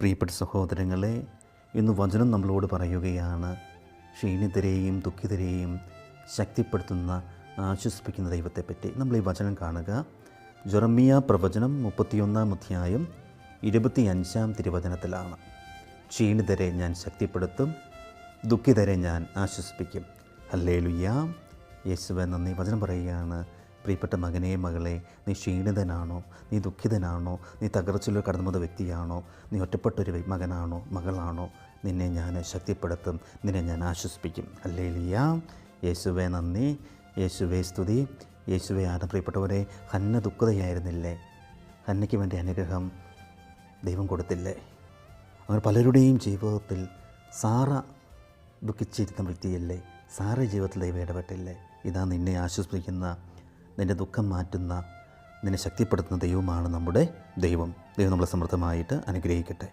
പ്രിയപ്പെട്ട സഹോദരങ്ങളെ ഇന്ന് വചനം നമ്മളോട് പറയുകയാണ്. ക്ഷീണിതരെയും ദുഃഖിതരെയും ശക്തിപ്പെടുത്തുന്ന ആശ്വസിപ്പിക്കുന്ന ദൈവത്തെപ്പറ്റി. നമ്മൾ ഈ വചനം കാണുക. ജൊറമിയ പ്രവചനം മുപ്പത്തിയൊന്നാം അധ്യായം ഇരുപത്തിയഞ്ചാം തിരുവചനത്തിലാണ്. ക്ഷീണിതരെ ഞാൻ ശക്തിപ്പെടുത്തും ദുഃഖിതരെ ഞാൻ ആശ്വസിപ്പിക്കും. അല്ലേ ലുയ്യാം യേശുവെ നന്ദി. വചനം പറയുകയാണ്. പ്രിയപ്പെട്ട മകനെ മകളെ നീ ക്ഷീണിതനാണോ? നീ ദുഃഖിതനാണോ? നീ തകർച്ചയിലോ കടന്നു പോകുന്ന വ്യക്തിയാണോ? നീ ഒറ്റപ്പെട്ടൊരു മകനാണോ? മകളാണോ? നിന്നെ ഞാൻ ശക്തിപ്പെടുത്തും. നിന്നെ ഞാൻ ആശ്വസിപ്പിക്കും. അല്ലേ ലിയ യേശുവെ നന്ദി. യേശുവെ സ്തുതി. യേശുവെ ആണ് പ്രിയപ്പെട്ടവരെ ഹന്ന ദുഃഖതയായിരുന്നില്ലേ? ഹന്നയ്ക്ക് വേണ്ടി അനുഗ്രഹം ദൈവം കൊടുത്തില്ലേ? അങ്ങനെ പലരുടെയും ജീവിതത്തിൽ സാറ ദുഃഖിച്ചിരുന്ന വ്യക്തിയല്ലേ? സാറ ജീവിതത്തിൽ ദൈവം ഇടപെട്ടില്ലേ? ഇതാ നിന്നെ ആശ്വസിപ്പിക്കുന്ന നിന്റെ ദുഃഖം മാറ്റുന്ന നിന്നെ ശക്തിപ്പെടുത്തുന്ന ദൈവമാണ് നമ്മുടെ ദൈവം. ദൈവം നമ്മളെ സമൃദ്ധമായിട്ട് അനുഗ്രഹിക്കട്ടെ.